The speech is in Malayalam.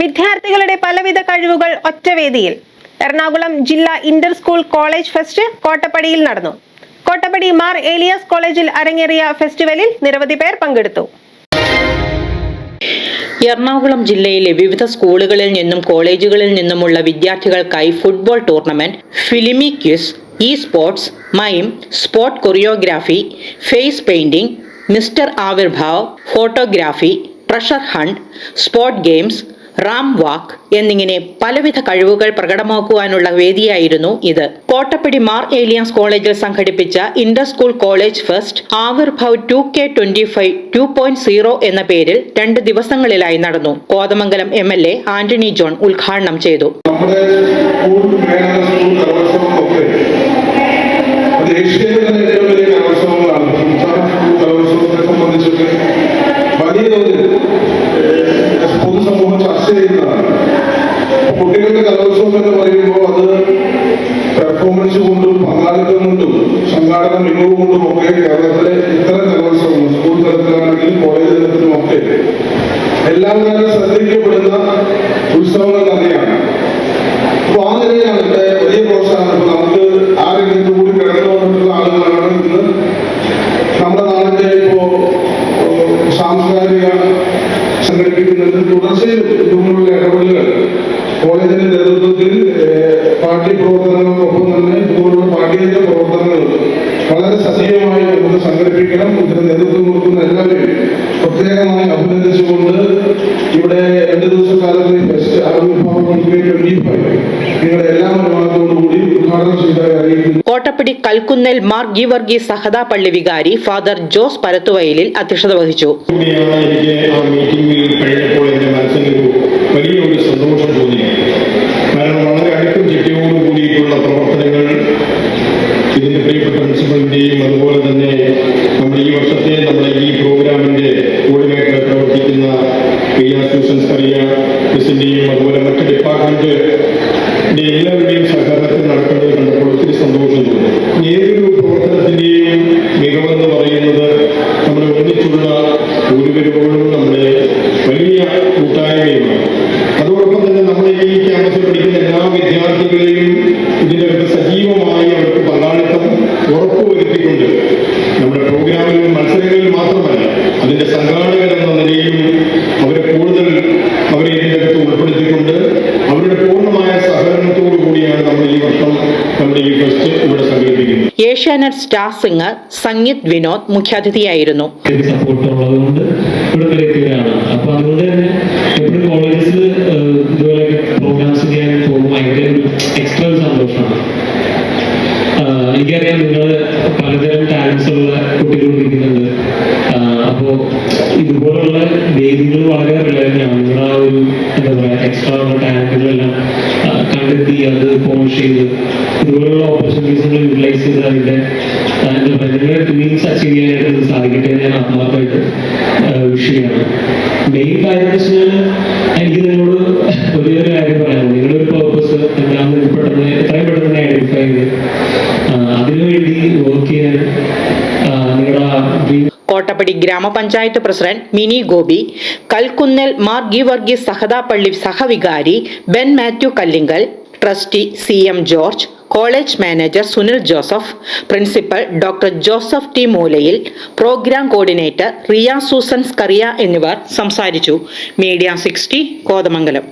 വിദ്യാർത്ഥികളുടെ പലവിധ കഴിവുകൾ ഒറ്റവേദിയിൽ എറണാകുളം ജില്ലാ ഇന്റർ സ്കൂൾ കോളേജ് ഫെസ്റ്റ് കോട്ടപ്പടിയിൽ നടന്നു. കോട്ടപ്പടി മാർ ഏലിയാസ് കോളേജിൽ അരങ്ങേറിയ ഫെസ്റ്റിവലിൽ നിരവധി പേർ പങ്കെടുത്തു. എറണാകുളം ജില്ലയിലെ വിവിധ സ്കൂളുകളിൽ നിന്നും കോളേജുകളിൽ നിന്നുമുള്ള വിദ്യാർത്ഥികൾക്കായി football tournament filmy quiz e sports mime sport choreography face painting mister Avirbhav photography treasure hunt sport games ramp walk എന്നിങ്ങനെ പലവിധ കഴിവുകൾ പ്രകടമാക്കുവാനുള്ള വേദിയായിരുന്നു ഇത്. കോട്ടപ്പടി മാർ ഏലിയാസ് കോളേജിൽ സംഘടിപ്പിച്ച inter school college fest Avirbhav two K twenty five two point zero എന്ന പേരിൽ രണ്ട് ദിവസങ്ങളിലായി നടന്നു. Kothamangalam M L A Antony John ഉദ്ഘാടനം ചെയ്തു. ഏഷ്യയിലെ കൊണ്ടും ഒക്കെ കേരളത്തിലെ ഇത്തരം കലോത്സവങ്ങൾ സ്കൂൾ തലത്തിലാണെങ്കിലും കോളേജ് തലത്തിലും ഒക്കെ എല്ലാം തന്നെ ശ്രദ്ധിക്കപ്പെടുന്ന ഉത്സവങ്ങൾ തന്നെയാണ്. അപ്പൊ ആ നിലയിലാണ് ഇവിടെ വലിയ പ്രോത്സാഹനം. ഇപ്പൊ നമുക്ക് ആ രംഗത്ത് കൂടി കടന്നു വന്നിട്ടുള്ള ആളുകളാണ് ഇന്ന് നമ്മുടെ നാടിന്റെ ഇപ്പോ സാംസ്കാരിക സംഘടിപ്പിക്കുന്നതിൽ തുടർച്ചയിലും ഇതുപോലുള്ള ഇടപെടലുകൾ കോളേജിന്റെ നേതൃത്വത്തിൽ പാർട്ടി പ്രവർത്തനങ്ങൾക്കൊപ്പം തന്നെ ഇതുപോലുള്ള പാഠ്യേതര കോട്ടപ്പടി കൽക്കുന്നേൽ മാർ ഗീവർഗി സഹദാ പള്ളി വികാരി ഫാദർ ജോസ് പരത്തുവയലിൽ അധ്യക്ഷത വഹിച്ചു. പ്രവർത്തനങ്ങൾ ഇതിന്റെ പ്രിയപ്പെട്ട പ്രിൻസിപ്പലിന്റെയും അതുപോലെ തന്നെ നമ്മുടെ ഈ വർഷത്തെ നമ്മുടെ ഈ പ്രോഗ്രാമിന്റെ കോർഡിനേറ്റർ പ്രവർത്തിക്കുന്ന പ്രിയ സൂസൻ സ്കറിയ മിസ്സിന്റെയും അതുപോലെ ഡിപ്പാർട്ട്മെന്റ് എല്ലാവരുടെയും സഹകരണത്തിൽ നടക്കുന്നത് കണ്ടപ്പോൾ ഒത്തിരി സന്തോഷം തോന്നി ഏതൊരു പ്രവർത്തനത്തിന്റെയും മികവെന്ന് പറയുന്നത് നമ്മുടെ ഒന്നിച്ചുള്ള ഒരുവരോടും നമ്മുടെ വലിയ കൂട്ടായ്മയുമാണ്. അതോടൊപ്പം തന്നെ നമ്മുടെ ഈ ക്യാമ്പസിൽ പഠിക്കുന്ന എല്ലാ വിദ്യാർത്ഥികളെയും ഏഷ്യാനെറ്റ് സ്റ്റാർ സിംഗർ സംഗീത് വിനോദ് മുഖ്യാതിഥിയായിരുന്നു. പലതരം ഉള്ള ആഹ് ഇതുപോലുള്ള വേദികൾ വളരെ റിലവന്റാണ് നിങ്ങളുടെ ആ ഒരു എന്താ പറയാ എക്സ്ട്രാ ടാലന്റുകളെല്ലാം കണ്ടെത്തി അത് പോളിഷ് ചെയ്ത്. ഇതുപോലുള്ള ഓപ്പർച്യൂണിറ്റീസ് നിങ്ങൾ യൂട്ടിലൈസ് ചെയ്ത് അതിന്റെ അതിന്റെ എന്താ പറയുക അച്ചീവ് ചെയ്യാനായിട്ട് സാധിക്കട്ടെ ഞാൻ ആത്മാർത്ഥമായിട്ട് വിഷ് മെയിൻ കാര്യം എന്ന് വെച്ചാൽ എനിക്ക് നിങ്ങളോട് ഒരേ കാര്യം പറയാം നിങ്ങളുടെ ഒരു പേർപ്പസ് എന്താണെന്ന് പെട്ടെന്ന് എത്രയും പെട്ടെന്ന് ഐഡന്റിഫൈ ചെയ്ത് അതിനുവേണ്ടി വർക്ക് ചെയ്യാൻ നിങ്ങളുടെ കോട്ടപ്പടി ഗ്രാമപഞ്ചായത്ത് പ്രസിഡന്റ് മിനി ഗോപി കൽക്കുന്നൽ മാർഗി ഗീവർഗീസ് സഹദാപ്പള്ളി സഹവികാരി Ben Mathew Kallinkal trustee C M George college manager Sunil Joseph principal doctor Joseph T Moolayil programme coordinator Riya Susan's കറിയ എന്നിവർ സംസാരിച്ചു. Media sixty Kothamangalam.